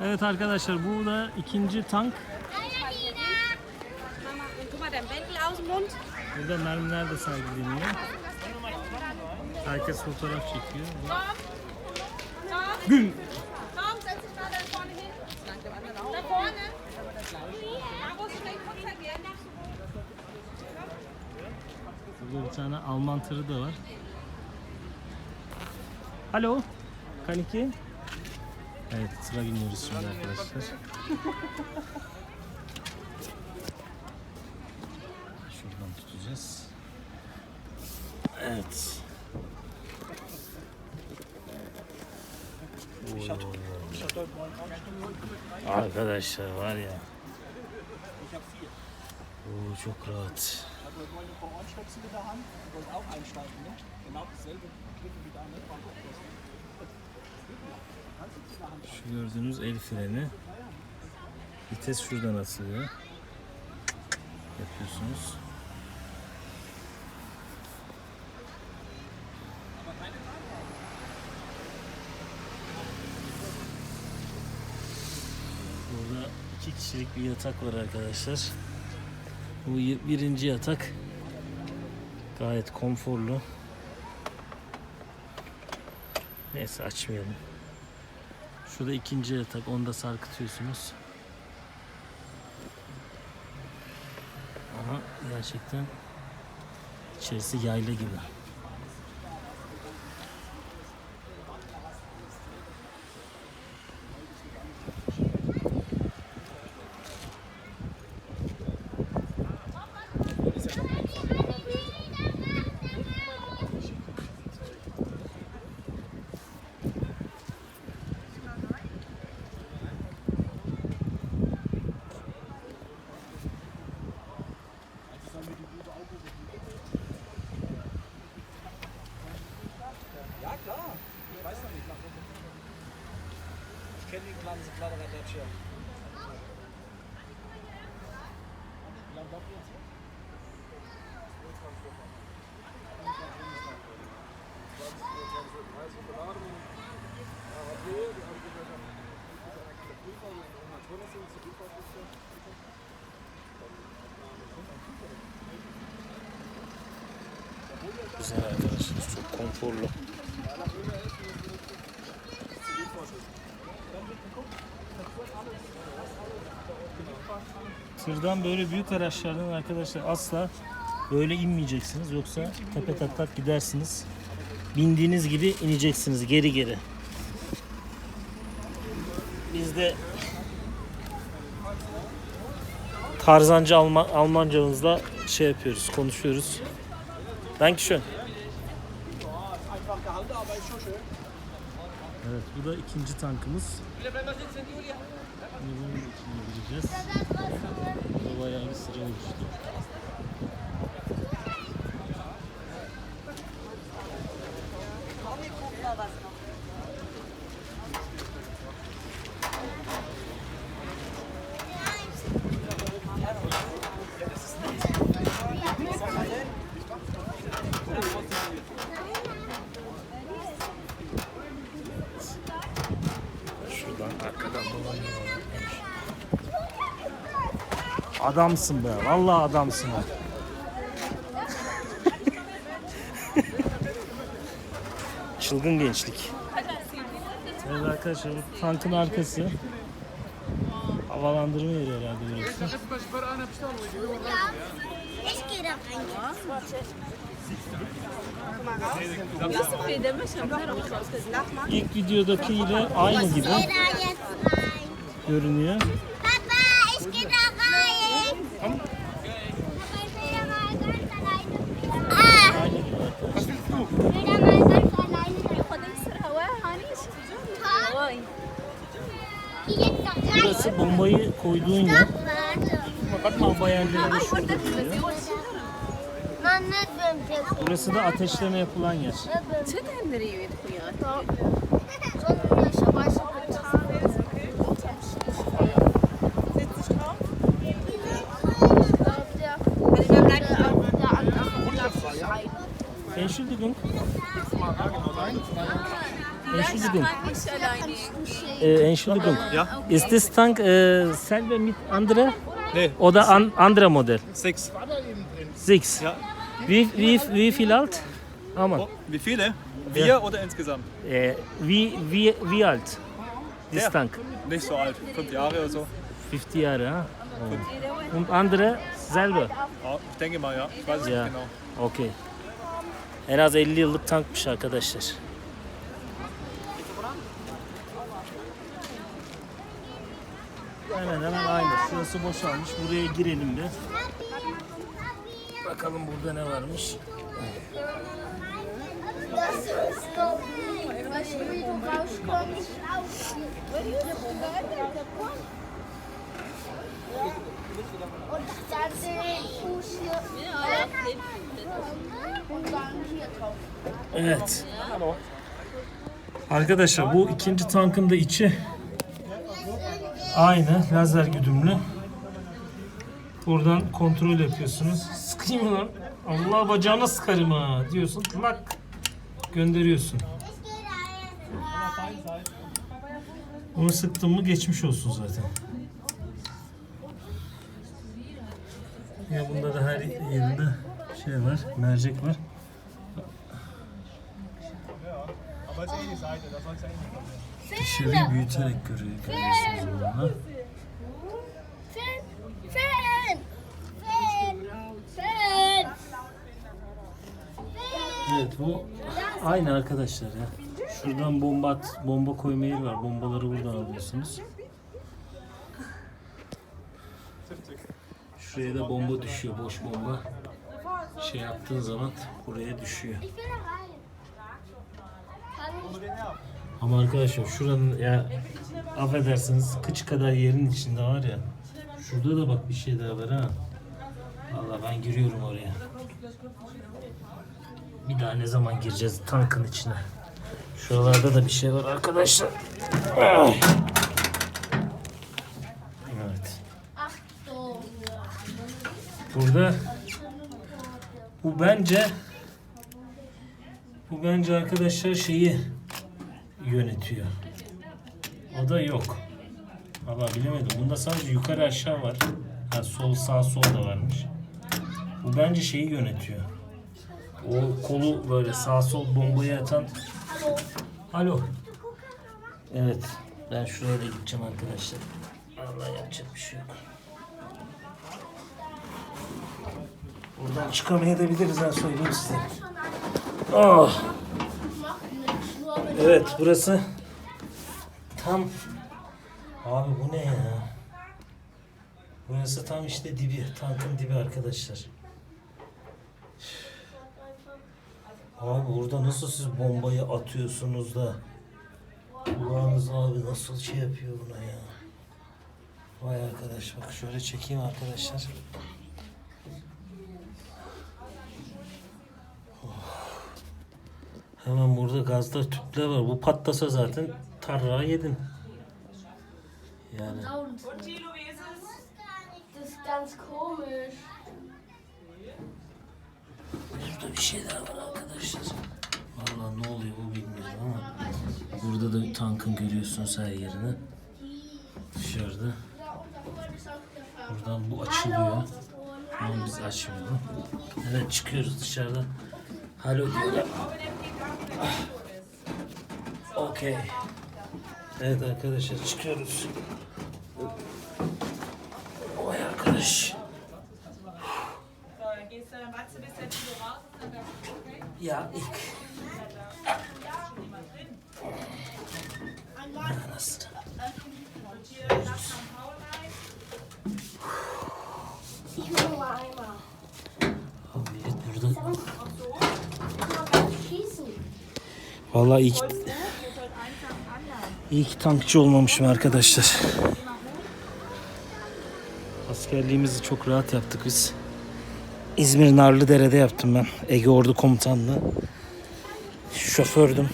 Evet arkadaşlar bu da ikinci tank. Burada mermiler de sergileniyor. Herkes fotoğraf çekiyor. Runtergeht. Burada bir tane Alman tırı da var. Alo. Kaniki. Evet tıra biniyoruz şimdi arkadaşlar. Şuradan tutacağız. Evet. Arkadaşlar var ya. Oo, çok rahat. Also wir wollen den Ohrstöpsel in der Hand, Şu gördüğünüz el freni. Vites şuradan asılıyor. Yapıyorsunuz. Burada iki kişilik bir yatak var arkadaşlar. Bu birinci yatak. Gayet konforlu. Neyse açmayalım. Şurada ikinci yatak. Onu da sarkıtıyorsunuz. Ama gerçekten içerisi yayla gibi. İhr jetzt hier? Güzel arkadaşlar. Çok konforlu. Tırdan böyle büyük araçlardan arkadaşlar asla böyle inmeyeceksiniz. Yoksa tepe tak tak gidersiniz. Bindiğiniz gibi ineceksiniz geri geri. Biz de Tarzancı Alman, Almancamızla şey yapıyoruz, konuşuyoruz. Dankeschön. Evet bu da ikinci tankımız. Bunun içine gireceğiz. Burada bayağı bir sıra oluştu. Adamsın be. Vallahi adamsın ha. Çılgın gençlik. Evet arkadaşlar bu tankın arkası. Havalandırma yeri herhalde burası. İlk videodaki ile aynı gibi görünüyor. Papa, ich gehe da rein. Papa, ich will da mal ganz alleine. Ah, Aynı gibi arkadaşlar. ich will da mal ganz alleine. Papa, geh jetzt da rein. Burası bombayı koyduğun yer. Bomba yerleri de şurada Tisch. Burası da ateşleme yapılan yer. Nereye yürüyor? Sonst ist aber so bezahlt. Entschuldigung. Äh, Entschuldigung. Ja? Ist das Tank äh, selber mit andere Nee, oder an, andere Modell? sechs. Six. Ja. Wie, wie, wie viel alt? Aman. Oh, wie viele? Vier oder insgesamt? Äh, wie, wie, wie alt? Das Der? Tank? Nicht so alt, fünf Jahre oder so. 50 Jahre, ha? Oh. Und andere selber? Ja, ich denke mal, ja. Ich weiß es Ja. nicht genau. Okey. En az 50 yıllık tankmış arkadaşlar. Hemen hemen aynı. Şurası boşalmış. Buraya girelim bir. Bakalım burada ne varmış. Evet. Arkadaşlar bu ikinci tankın da içi aynı lazer güdümlü. Buradan kontrol yapıyorsunuz. Sıkayım lan? Allah bacağına sıkarım ha diyorsun. Lak gönderiyorsun. Onu sıktın mı geçmiş olsun zaten. Ya bunda da her yerinde şey var, mercek var. Dışarıyı büyüterek görüyor, görüyorsunuz! Fan! Evet bu aynı arkadaşlar ya. Şuradan bomba at, bomba koyma yeri var. Bombaları buradan alıyorsunuz. Şuraya da bomba düşüyor, boş bomba. Şey yaptığın zaman buraya düşüyor. Ama arkadaşlar şuranın ya affedersiniz kıç kadar yerin içinde var ya. Şurada da bak bir şey daha var ha. Vallahi ben giriyorum oraya. Bir daha ne zaman gireceğiz tankın içine? Şuralarda da bir şey var arkadaşlar. Ay. Evet. Burada bu bence bu bence arkadaşlar şeyi yönetiyor. O da yok. Valla bilemedim. Bunda sadece yukarı aşağı var. Ha, sol sağ sol da varmış. Bu bence şeyi yönetiyor. O kolu böyle sağ sol bombaya atan. Alo. Evet. Ben şuraya da gideceğim arkadaşlar. Allah yapacak bir şey yok. Buradan çıkamayabiliriz ben söyleyeyim size. Oh. Evet burası tam abi bu ne ya? Burası tam işte dibi, tankın dibi arkadaşlar. Abi burada nasıl siz bombayı atıyorsunuz da kulağınız abi nasıl şey yapıyor buna ya? Vay arkadaş bak şöyle çekeyim arkadaşlar. Hemen burada gazda tüpler var. Bu patlasa zaten tarrağı yedin. Yani burada bir şeyler var arkadaşlar. Vallahi ne oluyor bu bilmiyorum ama burada da tankın görüyorsunuz her yerini. Dışarıda. Buradan bu açılıyor. Ama biz açmıyoruz. Evet çıkıyoruz dışarıda. Halo diyorlar. Okey. Evet arkadaşlar çıkıyoruz. Vay arkadaş. Gehst du dann, wartest du bis der Tilo raus ist, dann wär's okay? Ya ilk. Anasını. Ich will nur einmal. Abi millet burada. Schießen. Vallahi iyi ki, iyi ki tankçı olmamışım arkadaşlar. Askerliğimizi çok rahat yaptık biz. İzmir Narlıdere'de yaptım ben. Ege Ordu Komutanlığı. Şofördüm.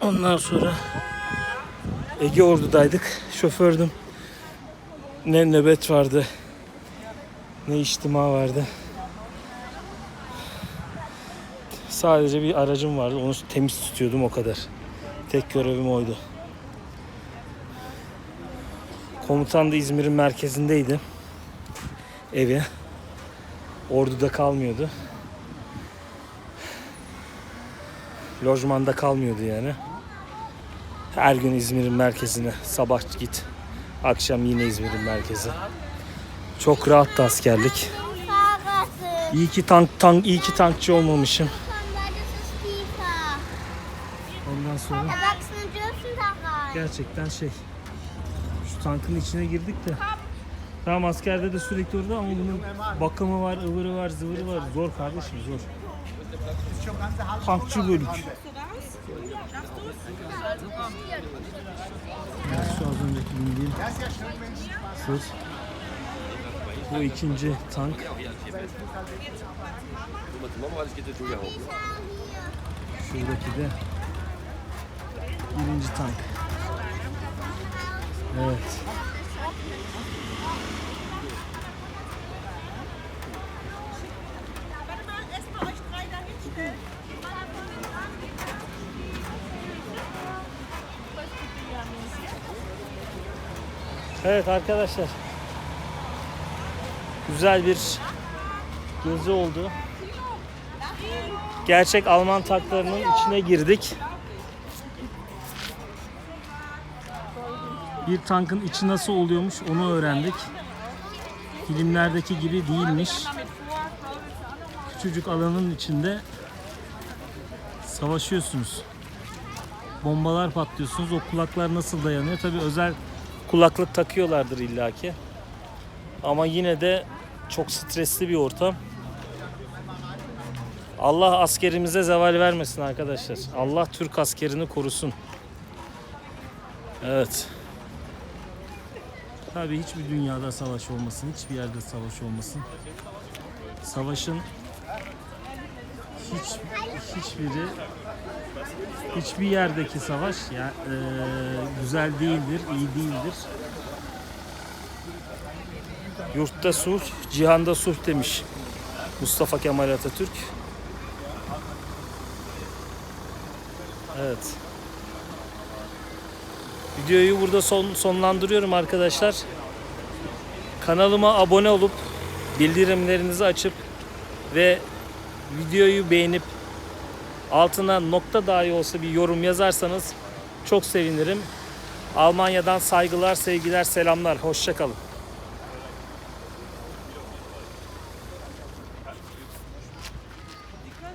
Ondan sonra Ege Ordu'daydık. Şofördüm. Ne nöbet vardı, ne içtima vardı. Sadece bir aracım vardı. Onu temiz tutuyordum o kadar. Tek görevim oydu. Komutan da İzmir'in merkezindeydi. Evi. Ordu'da kalmıyordu. Lojmanda kalmıyordu yani. Her gün İzmir'in merkezine sabah git, akşam yine İzmir'in merkezi. Çok rahattı askerlik. İyi ki tank tank iyi ki tankçı olmamışım. Ondan sonra gerçekten şey şu tankın içine girdik de Tamam askerde de sürekli orada ama bunun bakımı var, ıvırı var, zıvırı var. Zor kardeşim zor. Tankçı bölük. Şu az önceki bindiğim sır. Bu ikinci tank. Şuradaki de birinci tank. Evet. Evet arkadaşlar. Güzel bir gezi oldu. Gerçek Alman tanklarının içine girdik. Bir tankın içi nasıl oluyormuş onu öğrendik. Filmlerdeki gibi değilmiş. Küçücük alanın içinde savaşıyorsunuz. Bombalar patlıyorsunuz. O kulaklar nasıl dayanıyor? Tabii özel kulaklık takıyorlardır illaki. Ama yine de çok stresli bir ortam. Allah askerimize zeval vermesin arkadaşlar. Allah Türk askerini korusun. Evet. Tabii hiçbir dünyada savaş olmasın, hiçbir yerde savaş olmasın. Savaşın hiç hiçbiri hiçbir yerdeki savaş ya eee, güzel değildir, iyi değildir. Yurtta sulh, cihanda sulh demiş Mustafa Kemal Atatürk. Evet. Videoyu burada son, sonlandırıyorum arkadaşlar. Kanalıma abone olup bildirimlerinizi açıp ve videoyu beğenip altına nokta dahi olsa bir yorum yazarsanız çok sevinirim. Almanya'dan saygılar, sevgiler, selamlar. Hoşçakalın.